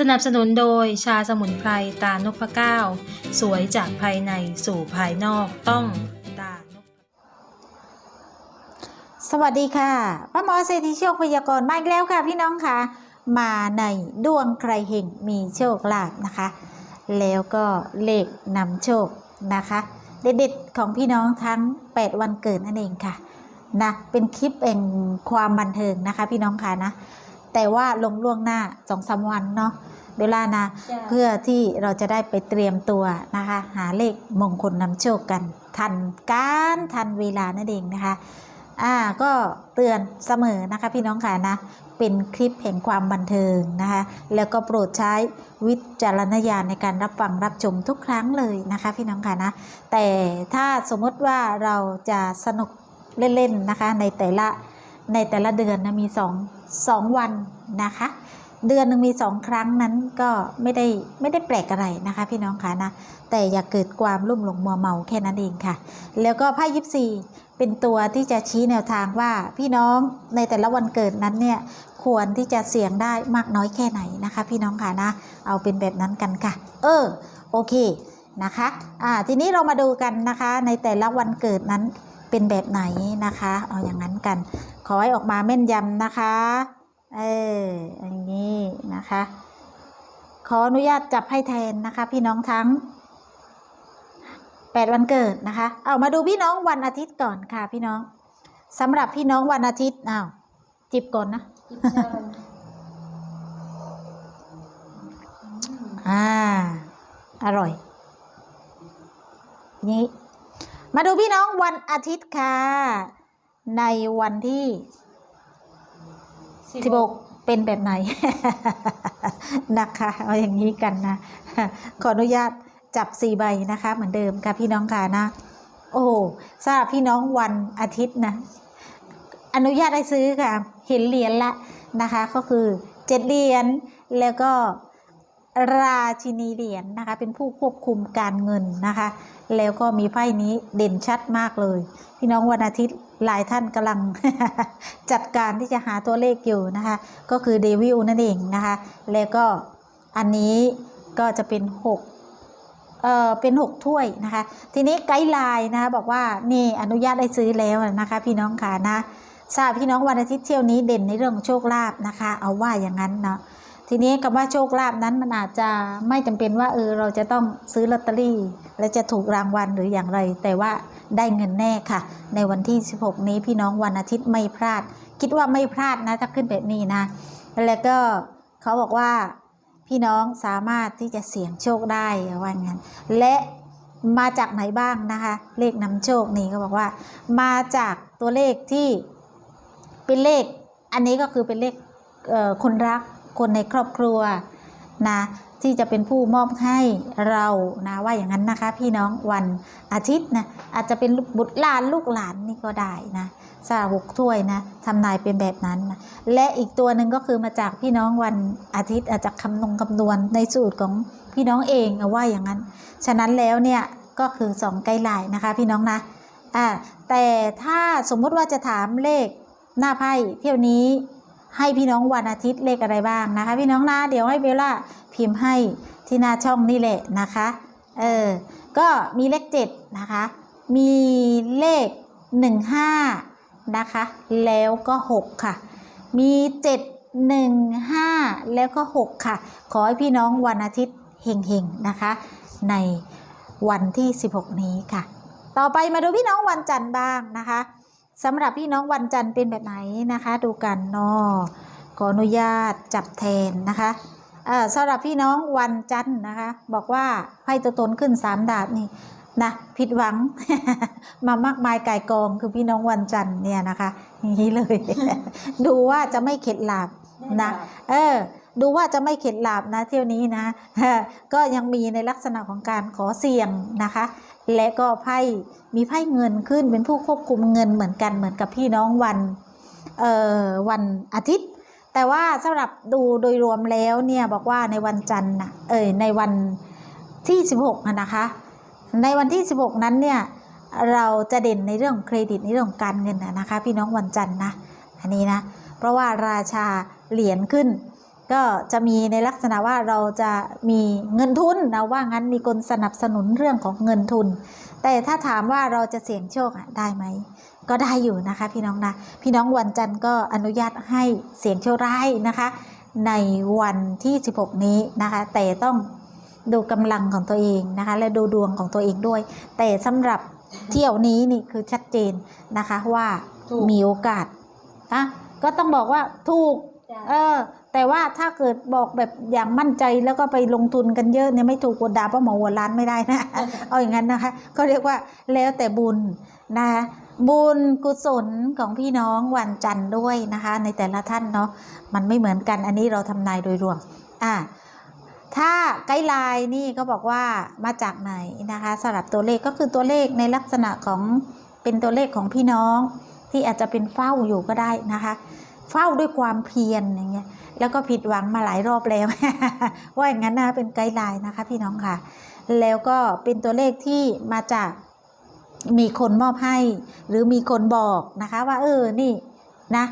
สนับสนุนโดยชาสมุนไพรตานพเก้า สวยจากภายในสู่ภายนอกต้องตาสวัสดีค่ะป้าหมอเศรษฐีโชคพยากรณ์มาอีกแล้วค่ะพี่น้องค่ะ มาในดวงใครเห่งมีโชคลาภนะคะ แล้วก็เลขนำโชคนะคะ เด็ดๆของพี่น้องทั้ง 8 วันเกิดนั่นเองค่ะนะเป็นคลิปเองความบันเทิงนะคะ พี่น้องค่ะนะ แต่ว่าลงล่วงหน้าสองสามวันเนาะเวลานะ เพื่อที่เราจะได้ไปเตรียมตัวนะคะ หาเลขมงคลนำโชคกัน ทันการทันเวลานั่นเองนะคะอ่าก็เตือนเสมอนะคะพี่น้องค่ะนะ เป็นคลิปแห่งความบันเทิงนะคะ แล้วก็โปรดใช้วิจารณญาณในการรับฟังรับชมทุกครั้งเลยนะคะพี่น้องค่ะนะ แต่ถ้าสมมติว่าเราจะสนุกเล่นๆนะคะในแต่ละ ในแต่ละเดือนนะมีสองสองวันนะคะ เดือนหนึ่งมีสองครั้งนั้นก็ไม่ได้ไม่ได้แปลกอะไรนะคะ พี่น้องค่ะนะแต่อย่าเกิดความลุ่มหลงมัวเมาแค่นั้นเองค่ะ แล้วก็ไพ่ยิปซีเป็นตัวที่จะชี้แนวทางว่าพี่น้องในแต่ละวันเกิดนั้นเนี่ยควรที่จะเสี่ยงได้มากน้อยแค่ไหนนะคะ พี่น้องค่ะนะเอาเป็นแบบนั้นกันค่ะ เออโอเคนะคะอ่าทีนี้เรามาดูกันนะคะในแต่ละวันเกิดนั้นเป็นแบบไหนนะคะ เอาอย่างนั้นกัน ขอให้ออกมาแม่นยำนะคะ เอออย่างนี้นะคะ ขออนุญาตจับให้แทนนะคะ พี่น้องทั้ง8วันเกิดนะคะ เอามาดูพี่น้องวันอาทิตย์ก่อนค่ะ พี่น้องสำหรับพี่น้องวันอาทิตย์อ้าวจิบก่อนนะอ่า อร่อย นี้ มาดูพี่น้องวันอาทิตย์ค่ะ ในวันที่ 16 เป็นแบบไหน นะคะ เอาอย่างนี้กันนะ ขออนุญาตจับสี่ใบนะคะ เหมือนเดิมค่ะพี่น้องค่ะนะ โอ้โหทราบพี่น้องวันอาทิตย์นะ อนุญาตให้ซื้อค่ะ เห็นเหรียญละนะคะ ก็คือเจ็ดเหรียญแล้วก็ ราชินีเหรียญนะคะ เป็นผู้ควบคุมการเงินนะคะ แล้วก็มีไพ่นี้เด่นชัดมากเลย พี่น้องวันอาทิตย์หลายท่านกำลัง จัดการที่จะหาตัวเลขอยู่นะคะ ก็คือเดวิลนั่นเองนะคะ แล้วก็อันนี้ก็จะเป็นหกเอ่อเป็นหกถ้วยนะคะ ทีนี้ไกด์ไลน์นะคะบอกว่านี่อนุญาตให้ซื้อแล้วนะคะพี่น้องค่ะนะทราบพี่น้องวันอาทิตย์เที่ยวนี้เด่นในเรื่องของโชคลาภนะคะ เอาว่าอย่างนั้นเนาะ ทีนี้คำว่าโชคลาภนั้นมันอาจจะไม่จำเป็นว่าเออเราจะต้องซื้อลอตเตอรี่ และจะถูกรางวัลหรืออย่างไร แต่ว่าได้เงินแน่ค่ะ ในวันที่ 16 นี้พี่น้องวันอาทิตย์ไม่พลาด คิดว่าไม่พลาดนะถ้าขึ้นแบบนี้นะ แล้วก็เขาบอกว่าพี่น้องสามารถที่จะเสี่ยงโชคได้ว่างั้นและมาจากไหนบ้างนะคะ เลขนำโชคนี่เขาบอกว่า มาจากตัวเลขที่เป็นเลข อันนี้ก็คือเป็นเลขเคนรัก คนในครอบครัวนะที่จะเป็นผู้มอบให้เรานะว่าอย่างนั้นนะคะพี่น้องวันอาทิตย์นะอาจจะเป็นบุตรหลานลูกหลานนี่ก็ได้นะสาหกถ้วยนะทำนายเป็นแบบนั้นนะและอีกตัวหนึ่งก็คือมาจากพี่น้องวันอาทิตย์อาจจะคำนงคำนวณในสูตรของพี่น้องเองว่าอย่างนั้น ฉะนั้นแล้วเนี่ยก็คือสองไกด์ไลน์นะคะพี่น้องนะอ่าแต่ถ้าสมมติว่าจะถามเลขหน้าไพ่เที่ยวนี้ ให้พี่น้องวันอาทิตย์เลขอะไรบ้างนะคะ พี่น้องนะเดี๋ยวให้เบลล่าพิมพ์ให้ที่หน้าช่องนี่แหละนะคะ เออ ก็มีเลขเจ็ดนะคะ มีเลขหนึ่งห้านะคะ แล้วก็หกค่ะ มีเจ็ดหนึ่งห้าแล้วก็หกค่ะ ขอให้พี่น้องวันอาทิตย์เฮงๆนะคะ ในวันที่ 16 นี้ค่ะ ต่อไปมาดูพี่น้องวันจันทร์บ้างนะคะ สำหรับพี่น้องวันจันทร์เป็นแบบไหนนะคะ ดูกันเนาะขออนุญาตจับแทนนะคะเอ่อสำหรับพี่น้องวันจันทร์นะคะ บอกว่าไพ่ตัวตนขึ้นสามดาบนี่นะผิดหวังมามากมายไก่ายกองคือพี่น้องวันจันทร์เนี่ยนะคะอย่างนี้เลย ดูว่าจะไม่เข็ดหลาบนะเออ ดูว่าจะไม่เข็ดหลาบนะ เที่ยวนี้นะก็ยังมีในลักษณะของการขอเสี่ยงนะคะ และก็ไพ่มีไพ่เงินขึ้นเป็นผู้ควบคุมเงินเหมือนกันเหมือนกับพี่น้องวันเอ่อวันอาทิตย์ แต่ว่าสำหรับดูโดยรวมแล้วเนี่ยบอกว่าในวันจันทร์นะเอ่ยในวันที่ 16นะนะคะ ในวันที่ 16 นั้นเนี่ยเราจะเด่นในเรื่องเครดิตในเรื่องการเงินนะนะคะ พี่น้องวันจันทร์นะอันนี้นะเพราะว่าราชาเหรียญขึ้น ก็จะมีในลักษณะว่าเราจะมีเงินทุนนะว่างั้นมีคนสนับสนุนเรื่องของเงินทุน แต่ถ้าถามว่าเราจะเสี่ยงโชคได้ไหมก็ได้อยู่นะคะพี่น้องนะพี่น้องวันจันทร์ก็อนุญาตให้เสี่ยงโชคได้นะคะ ในวันที่ 16 นี้นะคะ แต่ต้องดูกำลังของตัวเองนะคะ และดูดวงของตัวเองด้วย แต่สำหรับเที่ยวนี้นี่คือชัดเจนนะคะว่ามีโอกาสอะก็ต้องบอกว่าถูก เออ แต่ว่าถ้าเกิดบอกแบบอย่างมั่นใจแล้วก็ไปลงทุนกันเยอะเนี่ยไม่ถูกกดด่าเพราะหมอหัวล้านไม่ได้นะ เอาอย่างนั้นนะคะก็เรียกว่าแล้วแต่บุญนะคะบุญกุศลของพี่น้องวันจันทร์ด้วยนะคะ ในแต่ละท่านเนาะมันไม่เหมือนกันอันนี้เราทำนายโดยรวมอ่าถ้าไกด์ไลน์นี่ก็บอกว่ามาจากไหนนะคะสำหรับตัวเลขก็คือตัวเลขในลักษณะของเป็นตัวเลขของพี่น้อง ที่อาจจะเป็นเฝ้าอยู่ก็ได้นะคะ เฝ้าด้วยความเพียรอย่างเงี้ยแล้วก็ผิดหวังมาหลายรอบแล้ว ว่าอย่างนั้นนะเป็นไกด์ไลน์นะคะพี่น้องค่ะ แล้วก็เป็นตัวเลขที่มาจากมีคนมอบให้ หรือมีคนบอกนะคะว่าเออนี่นะ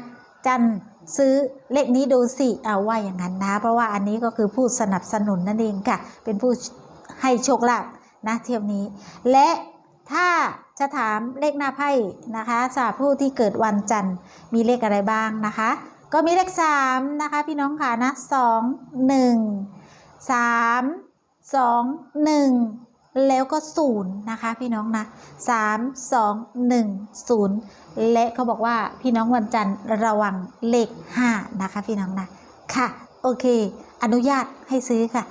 จันซื้อเลขนี้ดูสิเอาว่าอย่างนั้นนะ เพราะว่าอันนี้ก็คือผู้สนับสนุนนั่นเองค่ะ เป็นผู้ให้โชคลาภนะเที่ยวนี้และ ถ้าจะถามเลขหน้าไพ่นะคะสำหรับผู้ที่เกิดวันจันทร์มีเลขอะไรบ้างนะคะ ก็มีเลขสามนะคะ พี่น้องค่ะนะสองหนึ่งสามสองหนึ่งแล้วก็ศูนย์นะคะ พี่น้องนะสามสองหนึ่งศูนย์และเขาบอกว่าพี่น้องวันจันทร์ระวังเลขห้านะคะ พี่น้องนะค่ะโอเค อนุญาตให้ซื้อค่ะ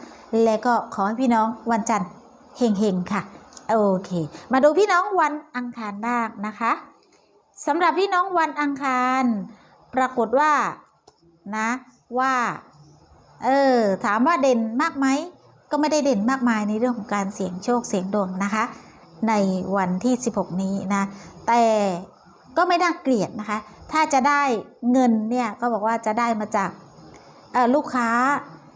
และก็ขอให้พี่น้องวันจันทร์เฮงๆค่ะ โอเค มาดูพี่น้องวันอังคารบ้างนะคะสำหรับพี่น้องวันอังคาร ปรากฏว่านะว่าเออถามว่าเด่นมากไหมก็ไม่ได้เด่นมากมายในเรื่องของการเสี่ยงโชคเสี่ยงดวงนะคะ ในวันที่ 16 นี้นะแต่ก็ไม่น่าเกลียดนะคะ ถ้าจะได้เงินเนี่ยก็บอกว่าจะได้มาจากลูกค้า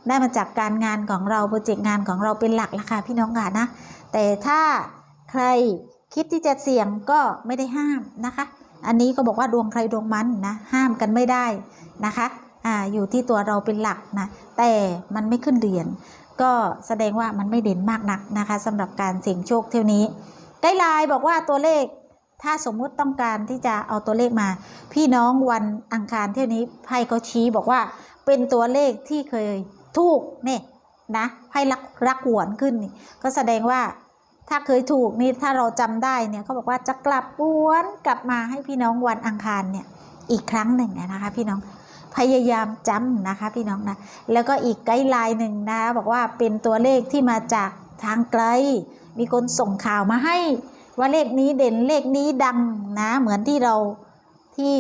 ได้มาจากการงานของเราโปรเจกต์งานของเราเป็นหลักละค่ะพี่น้องค่ะนะ แต่ถ้าใครคิดที่จะเสี่ยงก็ไม่ได้ห้ามนะคะ อันนี้ก็บอกว่าดวงใครดวงมันนะห้ามกันไม่ได้นะคะอ่าอยู่ที่ตัวเราเป็นหลักนะแต่มันไม่ขึ้นเหรียญก็แสดงว่ามันไม่เด่นมากนักนะคะสำหรับการเสี่ยงโชคเที่ยวนี้ไกด์ไลน์บอกว่าตัวเลขถ้าสมมุติต้องการที่จะเอาตัวเลขมา พี่น้องวันอังคารเที่ยวนี้ไพ่ก็ชี้บอกว่าเป็นตัวเลขที่เคยถูกเนี่ย นะไพ่รักรักหวนขึ้นนี่ก็แสดงว่าถ้าเคยถูกนี่ถ้าเราจำได้เนี่ยเขาบอกว่าจะกลับวนกลับมาให้พี่น้องวันอังคารเนี่ยอีกครั้งหนึ่งนะคะพี่น้องพยายามจำนะคะพี่น้องนะแล้วก็อีกไกด์ไลน์หนึ่งนะคะบอกว่าเป็นตัวเลขที่มาจากทางไกล มีคนส่งข่าวมาให้ว่าเลขนี้เด่นเลขนี้ดังนะเหมือนที่เราที่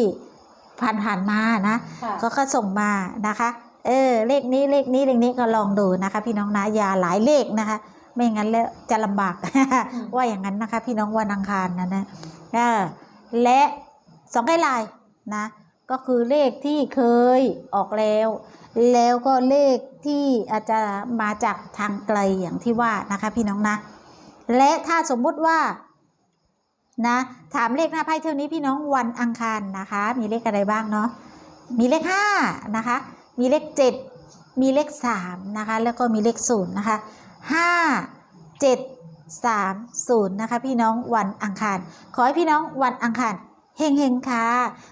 ผ่านๆมานะค่ะก็ก็ส่งมานะคะ เออเลขนี้เลขนี้เลขนี้ก็ลองดูนะคะ พี่น้องนะอย่าหลายเลขนะคะ ไม่งั้นแล้วจะลำบาก ว่าอย่างนั้นนะคะ พี่น้องวันอังคารนะนะเออและสองไกด์ไลน์นะ ก็คือเลขที่เคยออกแล้ว แล้วก็เลขที่อาจจะมาจากทางไกลอย่างที่ว่านะคะ พี่น้องนะ และถ้าสมมุติว่านะถามเลขหน้าไพ่เท่านี้พี่น้องวันอังคารนะคะ มีเลขอะไรบ้างเนาะมีเลขห้านะคะ มีเลขเจ็ดมีเลขสามนะคะ แล้วก็มีเลขศูนย์นะคะห้าเจ็ดสามศูนย์นะคะ พี่น้องวันอังคาร ขอให้พี่น้องวันอังคารเฮงเฮงค่ะ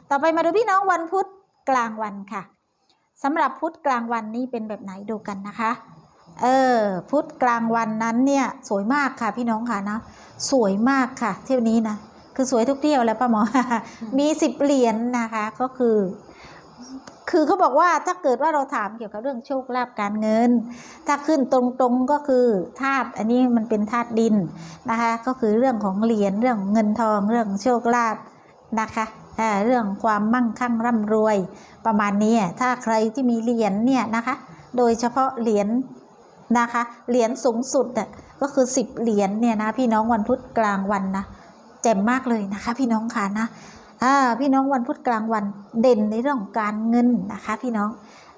ต่อไปมาดูพี่น้องวันพุธกลางวันค่ะสำหรับพุธกลางวันนี้เป็นแบบไหนดูกันนะคะเออพุธกลางวันนั้นเนี่ยสวยมากค่ะพี่น้องค่ะนะสวยมากค่ะ เที่ยวนี้นะคือสวยทุกเที่ยวแล้วป้าหมอมีสิบเหรียญนะคะก็คือ คือเขาบอกว่าถ้าเกิดว่าเราถามเกี่ยวกับเรื่องโชคลาภการเงิน ถ้าขึ้นตรงๆก็คือธาตุอันนี้มันเป็นธาตุดินนะคะก็คือเรื่องของเหรียญเรื่องเงินทองเรื่องโชคลาภนะคะอ่าเรื่องความมั่งคั่งร่ำรวย ประมาณนี้ถ้าใครที่มีเหรียญเนี่ยนะคะโดยเฉพาะเหรียญนะคะเหรียญสูงสุดอะก็คือ 10 เหรียญเนี่ยนะพี่น้องวันพุธกลางวันนะแจ่มมากเลยนะคะ พี่น้องค่ะนะ พี่น้องวันพุธกลางวันเด่นในเรื่องของการเงินนะคะ พี่น้อง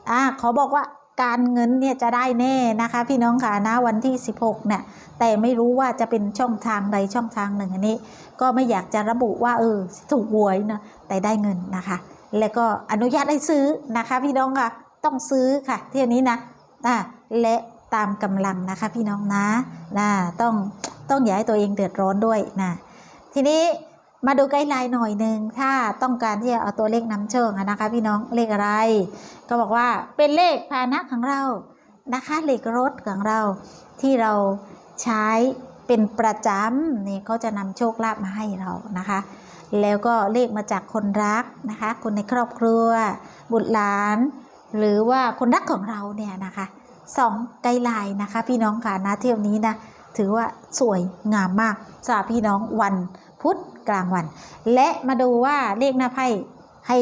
อ่าขอบอกว่าการเงินเนี่ยจะได้แน่นะคะ พี่น้องค่ะนะวันที่ 16เนี่ยแต่ไม่รู้ว่าจะเป็นช่องทางใดช่องทางหนึ่งอันนี้ ก็ไม่อยากจะระบุว่าเออถูกหวยนะแต่ได้เงินนะคะ แล้วก็อนุญาตให้ซื้อนะคะ พี่น้องค่ะต้องซื้อค่ะเที่ยวนี้นะอ่าและตามกำลังนะคะ พี่น้องนะนะต้องต้องอย่าให้ตัวเองเดือดร้อนด้วยนะทีนี้ มาดูไกด์ไลน์หน่อยหนึ่งถ้าต้องการที่จะเอาตัวเลขนำโชคอะนะคะพี่น้องเลขอะไร ก็บอกว่าเป็นเลขพาหนะของเรานะคะเลขรถของเราที่เราใช้เป็นประจำนี่เขาจะนำโชคลาภมาให้เรานะคะ แล้วก็เลขมาจากคนรักนะคะ คนในครอบครัว บุตรหลาน หรือว่าคนรักของเราเนี่ยนะคะสองไกด์ไลน์นะคะ พี่น้องค่ะนะเที่ยวนี้นะถือว่าสวยงามมากสำหรับพี่น้องวัน พุธกลางวัน และมาดูว่าเลขหน้าไพ่ให้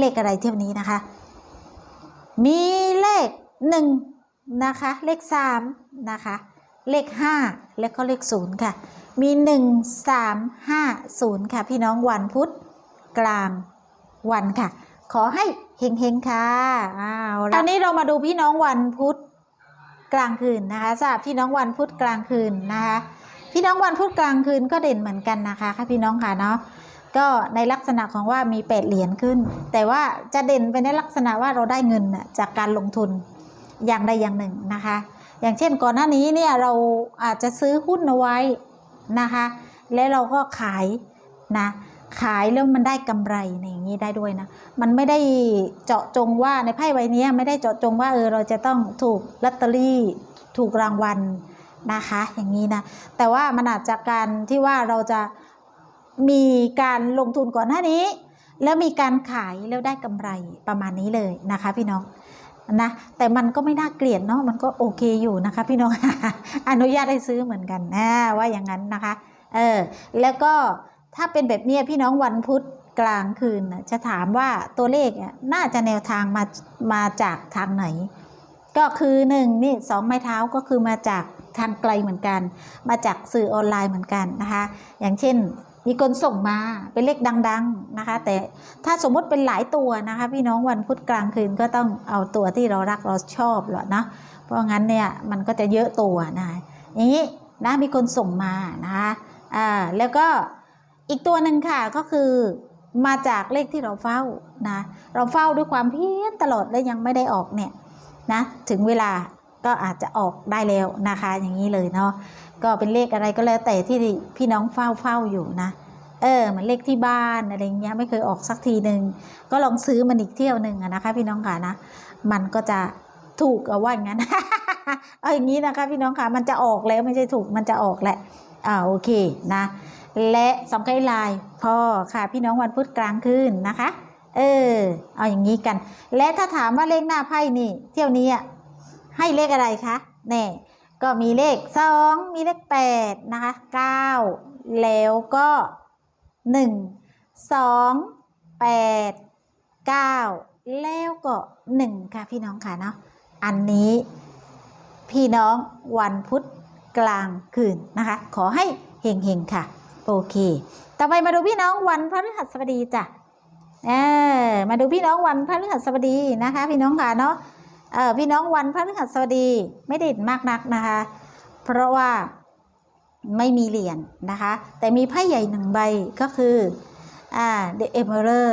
เลขอะไรเที่ยวนี้นะคะ มีเลขหนึ่งนะคะ เลขสามนะคะ เลขห้าแล้วก็เลขศูนย์ค่ะ มีหนึ่งสามห้าศูนย์ค่ะ พี่น้องวันพุธกลางวันค่ะ ขอให้เฮงๆค่ะอ้าวตอนนี้เรามาดูพี่น้องวันพุธกลางคืนนะคะสำหรับพี่น้องวันพุธกลางคืนนะคะ พี่น้องวันพุธกลางคืนก็เด่นเหมือนกันนะคะค่ะพี่น้องค่ะเนาะก็ในลักษณะของว่ามีแปดเหรียญขึ้น แต่ว่าจะเด่นไปในลักษณะว่าเราได้เงินจากการลงทุนอย่างใดอย่างหนึ่งนะคะ อย่างเช่นก่อนหน้านี้เนี่ยเราอาจจะซื้อหุ้นเอาไว้นะคะ และเราก็ขายนะขายแล้วมันได้กำไรในอย่างนี้ได้ด้วยนะ มันไม่ได้เจาะจงว่าในไพ่ใบนี้ไม่ได้เจาะจงว่าเออเราจะต้องถูกลอตเตอรี่ ถูกรางวัล นะคะ อย่างนี้นะ แต่ว่ามันอาจจะการที่ว่าเราจะมีการลงทุนก่อนหน้านี้ แล้วมีการขายแล้วได้กำไรประมาณนี้เลยนะคะ พี่น้องนะแต่มันก็ไม่น่าเกลียดเนาะมันก็โอเคอยู่นะคะ พี่น้องอนุญาตให้ซื้อเหมือนกันนะว่าอย่างนั้นนะคะเออแล้วก็ถ้าเป็นแบบนี้พี่น้องวันพุธกลางคืนจะถามว่าตัวเลขน่าจะแนวทางมามาจากทางไหน ก็คือหนึ่งนี่สองไม้เท้าก็คือมาจาก ทางไกลเหมือนกัน มาจากสื่อออนไลน์เหมือนกันนะคะ อย่างเช่นมีคนส่งมาเป็นเลขดังๆนะคะ แต่ถ้าสมมติเป็นหลายตัวนะคะ พี่น้องวันพุธกลางคืนก็ต้องเอาตัวที่เรารักเราชอบแหละนะเพราะงั้นเนี่ยมันก็จะเยอะตัวนะะอย่างนี้นะมีคนส่งมานะคะอ่าแล้วก็อีกตัวหนึ่งค่ะก็คือมาจากเลขที่เราเฝ้านะเราเฝ้าด้วยความเพียรตลอดและยังไม่ได้ออกเนี่ยนะถึงเวลา ก็อาจจะออกได้แล้วนะคะ อย่างนี้เลยเนาะก็เป็นเลขอะไรก็แล้วแต่ที่พี่น้องเฝ้าเฝ้าอยู่นะ เออเหมือนเลขที่บ้านอะไรเงี้ยไม่เคยออกสักทีหนึ่งก็ลองซื้อมันอีกเที่ยวหนึ่งอะนะคะ พี่น้องค่ะนะมันก็จะถูกเอาว่างั้นเอาอย่างนี้นะคะ พี่น้องค่ะมันจะออกแล้วไม่ใช่ถูกมันจะออกแหละอ่าโอเคนะ และสองไกด์ไลน์พอค่ะพี่น้องวันพุธกลางคืนนะคะ เออ เอาอย่างนี้กัน และถ้าถามว่าเลขหน้าไพ่นี่ เที่ยวนี้อะ ให้เลขอะไรคะแน่ก็มีเลขสองมีเลขแปดนะคะเก้าแล้วก็หนึ่งสองแปดเก้าแล้วก็หนึ่งค่ะพี่น้องค่ะเนาะอันนี้ พี่น้องวันพุธกลางคืนนะคะ ขอให้เฮงๆค่ะ โอเค ต่อไปมาดูพี่น้องวันพฤหัสบดีจ้ะเออมาดูพี่น้องวันพฤหัสบดีนะคะ พี่น้องค่ะเนาะ เออพี่น้องวันพฤหัสบดีไม่เด่นมากนักนะคะ เพราะว่าไม่มีเหรียญนะคะ แต่มีไพ่ใหญ่หนึ่งใบก็คืออ่า The Emperor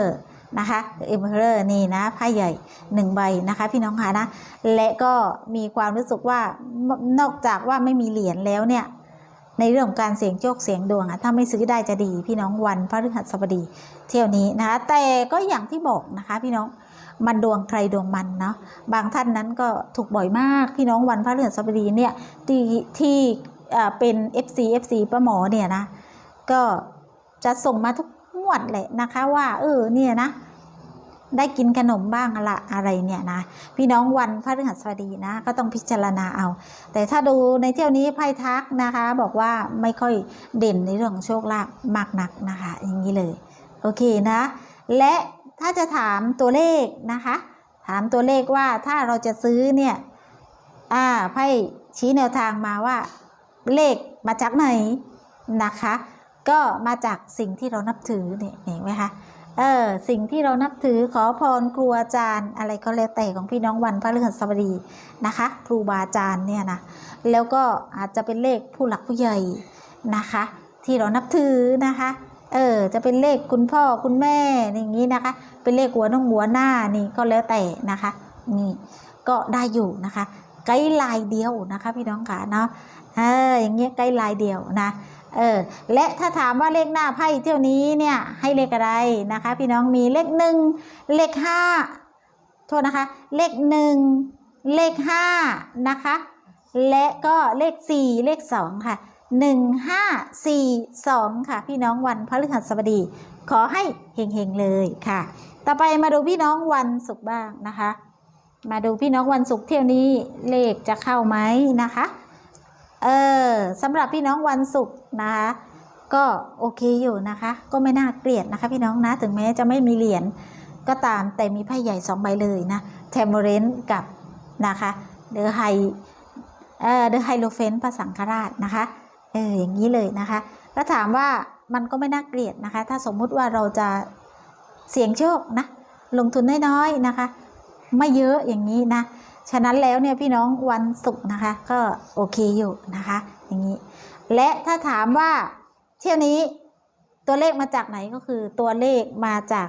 นะคะ The Emperor นี่นะไพ่ใหญ่หนึ่งใบนะคะ พี่น้องคะนะ และก็มีความรู้สึกว่านอกจากว่าไม่มีเหรียญแล้วเนี่ย ในเรื่องของการเสียงโชคเสียงดวงอะถ้าไม่ซื้อได้จะดี พี่น้องวันพฤหัสบดี เที่ยวนี้นะคะ แต่ก็อย่างที่บอกนะคะ พี่น้อง มันดวงใครดวงมันเนาะบางท่านนั้นก็ถูกบ่อยมากพี่น้องวันพระฤหัสบดีเนี่ยที่ที่เป็น FC FC ป้าหมอเนี่ยนะก็จะส่งมาทุกงวดแหละนะคะว่าเออเนี่ยนะได้กินขนมบ้างละอะไรเนี่ยนะพี่น้องวันพระฤหัสบดีนะ ก็ต้องพิจารณาเอา แต่ถ้าดูในเที่ยวนี้ไพ่ทักนะคะ บอกว่าไม่ค่อยเด่นในเรื่องของโชคลาภมากนักนะคะ อย่างนี้เลย โอเคนะ และ ถ้าจะถามตัวเลขนะคะ ถามตัวเลขว่าถ้าเราจะซื้อเนี่ยอ่าไพ่ชี้แนวทางมาว่า เลขมาจากไหนนะคะ ก็มาจากสิ่งที่เรานับถือเนี่ยเห็นไหมคะเออสิ่งที่เรานับถือขอพรครูอาจารย์อะไรก็แล้วแต่ของพี่น้องวันพระฤหัสบดีนะคะ ครูบาอาจารย์เนี่ยนะแล้วก็อาจจะเป็นเลขผู้หลักผู้ใหญ่นะคะ ที่เรานับถือนะคะ เออ จะเป็นเลขคุณพ่อคุณแม่อย่างนี้นะคะ เป็นเลขหัวน้องหัวหน้านี่ก็แล้วแต่นะคะ นี่ก็ได้อยู่นะคะไกด์ไลน์เดียวนะคะพี่น้องค่ะเนาะเอออย่างเงี้ยไกด์ไลน์เดียวนะเออและถ้าถามว่าเลขหน้าไพ่เที่ยวนี้เนี่ยให้เลขอะไรนะคะ พี่น้องมีเลขหนึ่งเลขห้าโทษนะคะ เลขหนึ่งเลขห้านะคะ และก็เลขสี่เลขสองค่ะ หนึ่งห้าสี่สองค่ะ พี่น้องวันพฤหัสบดี ขอให้เฮงๆเลยค่ะ ต่อไปมาดูพี่น้องวันศุกร์บ้างนะคะ มาดูพี่น้องวันศุกร์เที่ยวนี้เลขจะเข้าไหมนะคะ เออสำหรับพี่น้องวันศุกร์นะคะก็โอเคอยู่นะคะ ก็ไม่น่าเกลียดนะคะ พี่น้องนะถึงแม้จะไม่มีเหรียญก็ตามแต่มีไพ่ใหญ่สองใบเลยนะเทมเรนกับนะคะเดอไฮเอ่อเดอไฮโลเฟนพระสังฆราชนะคะ เอออย่างนี้เลยนะคะก็ถามว่ามันก็ไม่น่าเกลียดนะคะ ถ้าสมมุติว่าเราจะเสี่ยงโชคนะ ลงทุนน้อยๆนะคะ ไม่เยอะอย่างนี้นะ ฉะนั้นแล้วเนี่ยพี่น้องวันศุกร์นะคะ ก็โอเคอยู่นะคะ อย่างนี้ และถ้าถามว่าเที่ยวนี้ตัวเลขมาจากไหนก็คือตัวเลขมาจาก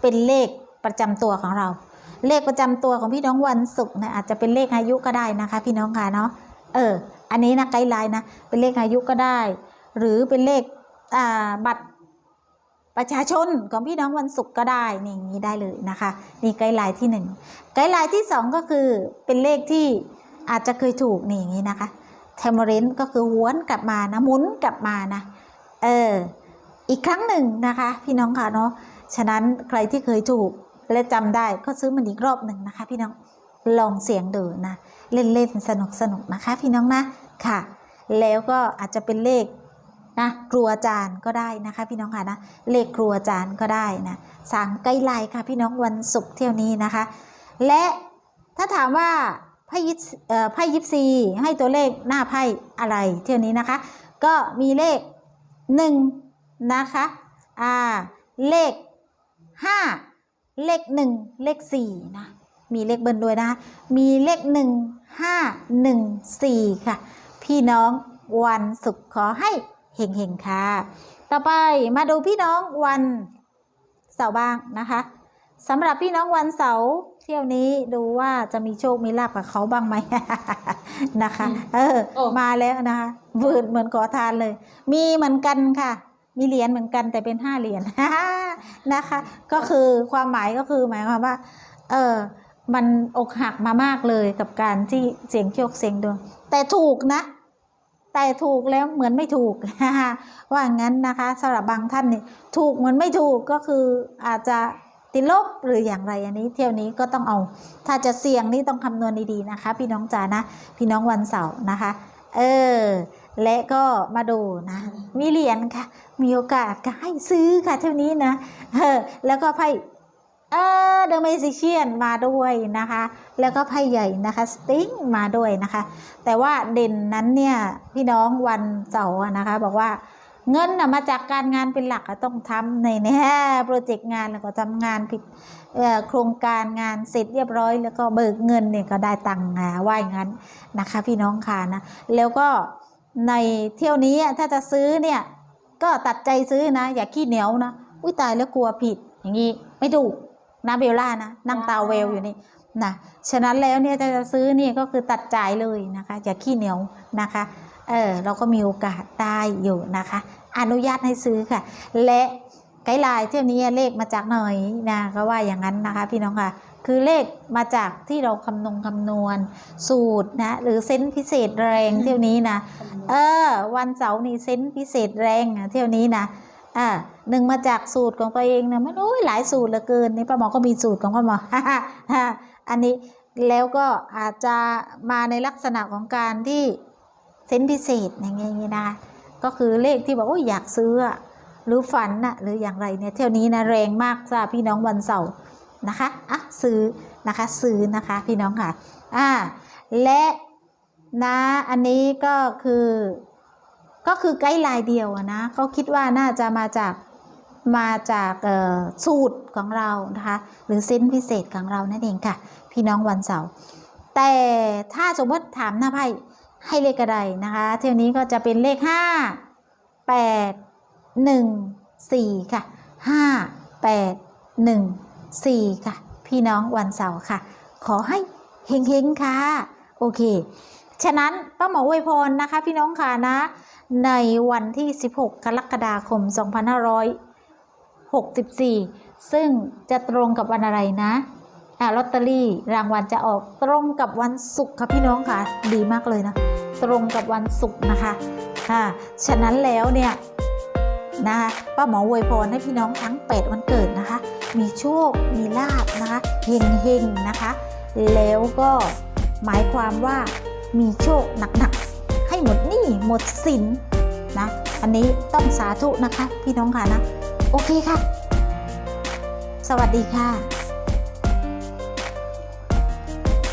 เป็นเลขประจำตัวของเรา เลขประจำตัวของพี่น้องวันศุกร์เนี่ยอาจจะเป็นเลขอายุก็ได้นะคะ พี่น้องค่ะเนาะเออ อันนี้นะไกด์ไลน์นะเป็นเลขอายุก็ได้ หรือเป็นเลขบัตรประชาชนของพี่น้องวันศุกร์ก็ได้นี่อย่างนี้ได้เลยนะคะนี่ไกด์ไลน์ที่หนึ่งไกด์ไลน์ที่สองก็คือเป็นเลขที่อาจจะเคยถูกนี่อย่างนี้นะคะเทมเรนก็คือหวนกลับมานะหมุนกลับมานะเอออีกครั้งหนึ่งนะคะ พี่น้องค่ะเนาะฉะนั้นใครที่เคยถูกและจำได้ก็ซื้อมันอีกรอบหนึ่งนะคะ พี่น้อง ลองเสียงดูนะ เล่นๆสนุกสนุกนะคะพี่น้องนะค่ะ แล้วก็อาจจะเป็นเลขนะครัวจานก็ได้นะคะ พี่น้องค่ะนะเลขครัวจานก็ได้นะสามไกด์ไลค่ะพี่น้องวันศุกร์เที่ยวนี้นะคะ และถ้าถามว่าไพ่ยิปเอ่อไพ่ยิปซีให้ตัวเลขหน้าไพ่อะไรเที่ยวนี้นะคะ ก็มีเลขหนึ่งนะคะอ่าเลขห้าเลขหนึ่งเลขสี่นะ มีเลขเบิ้ลด้วยนะคะมีเลขหนึ่งห้าหนึ่งสี่ค่ะ พี่น้องวันศุกร์ขอให้เฮงๆค่ะ ต่อไปมาดูพี่น้องวันเสาร์บ้างนะคะสำหรับพี่น้องวันเสาร์เที่ยวนี้ดูว่าจะมีโชคมีลาบกับเขาบ้างไหม นะคะ เออโอ้มาแล้วนะคะวืดเหมือนขอทานเลย มีเหมือนกันค่ะ มีเหรียญเหมือนกันแต่เป็นห้าเหรียญนะคะ ก็คือความหมายก็คือหมายความว่า เออ มันอกหักมามากเลยกับการที่เสียงโชคเสียงดวงแต่ถูกนะ แต่ถูกแล้วเหมือนไม่ถูก ว่างั้นนะคะสำหรับบางท่านนี่ถูกเหมือนไม่ถูกก็คืออาจจะติดลบหรืออย่างไรอันนี้เที่ยวนี้ก็ต้องเอา ถ้าจะเสี่ยงนี่ต้องคำนวณดีๆนะคะ พี่น้องจ๋านะ พี่น้องวันเสาร์นะคะ เออและก็มาดูนะ มีเหรียญค่ะ มีโอกาสก็ให้ซื้อค่ะเที่ยวนี้นะเออแล้วก็ไพ่ ออเดอะเมซิเชียนมาด้วยนะคะ แล้วก็ไพ่ใหญ่นะคะสติงมาด้วยนะคะ แต่ว่าเด่นนั้นเนี่ยพี่น้องวันเสาร์อะนะคะ บอกว่าเงินนะมาจากการงานเป็นหลักอะต้องทำในแน่โปรเจกต์งานแล้วก็ทำงานผิดโครงการงานเสร็จเรียบร้อย แล้วก็เบิกเงินเนี่ยก็ได้ตังค์นะว่ายงั้นนะคะ พี่น้องค่ะนะแล้วก็ในเที่ยวนี้ถ้าจะซื้อเนี่ยก็ตัดใจซื้อนะ อย่าขี้เหนียวนะอุ้ยตายแล้วกลัวผิดอย่างนี้ไม่ถูก นะเบลล่านะนั่งตาเวลอยู่นี่นะฉะนั้นแล้วเนี่ยจะซื้อนี่ก็คือตัดใจายเลยนะคะอย่าขี้เหนียวนะคะเออเราก็มีโอกาสได้อยู่นะคะ อนุญาตให้ซื้อค่ะ และไกด์ไลน์เที่ยวนี้เลขมาจากหน่อยนะก็ว่าอย่างนั้นนะคะพี่น้องค่ะ คือเลขมาจากที่เราคำนงคำนวณ สูตรนะหรือเซนพิเศษแรงเที่ยวนี้นะเออวันเสาร์นี่เซนพิเศษแรงเที่ยวนี้นะ อ่าหนึ่งมาจากสูตรของตัวเองนะมันโอ้ยหลายสูตรเหลือเกินนี่ป้าหมอก็มีสูตรของป้าหมออันนี้แล้วก็อาจจะมาในลักษณะของการที่เซนพิเศษอย่างเงี้ยนะก็คือเลขที่บอกโอ้ยอยากซื้อหรือฝันน่ะหรืออย่างไรเนี่ยเที่ยวนี้นะแรงมากจ้าพี่น้องวันเสาร์นะคะอะซื้อนะคะ ซื้อนะคะพี่น้องค่ะอ่าและนะอันนี้ก็คือ ก็คือไกด์ไลน์เดียวอะนะเขาคิดว่าน่าจะมาจากมาจากสูตรของเรานะคะหรือเส้นพิเศษของเรานั่นเองค่ะ พี่น้องวันเสาร์แต่ถ้าสมมติถามหน้าไพ่ให้เลขอะไรนะคะเที่ยวนี้ก็จะเป็นเลขห้าแปดหนึ่งสี่ค่ะห้าแปดหนึ่งสี่ค่ะ พี่น้องวันเสาร์ค่ะ ขอให้เฮงๆค่ะ โอเค ฉะนั้นป้าหมออวยพรนะคะ พี่น้องค่ะนะ ในวันที่ 16 กรกฎาคม 2564 ซึ่งจะตรงกับวันอะไรนะอ่าลอตเตอรี่รางวัลจะออกตรงกับวันศุกร์ค่ะพี่น้องค่ะ ดีมากเลยนะ ตรงกับวันศุกร์นะคะอ่าฉะนั้นแล้วเนี่ยนะคะป้าหมออวยพรให้พี่น้องทั้ง 8 วันเกิดนะคะ มีโชค มีลาบนะคะเฮงๆนะคะ แล้วก็หมายความว่ามีโชคหนักๆ ให้หมดหนี้หมดสินนะอันนี้ต้องสาธุนะคะ พี่น้องค่ะนะ โอเคค่ะ สวัสดีค่ะ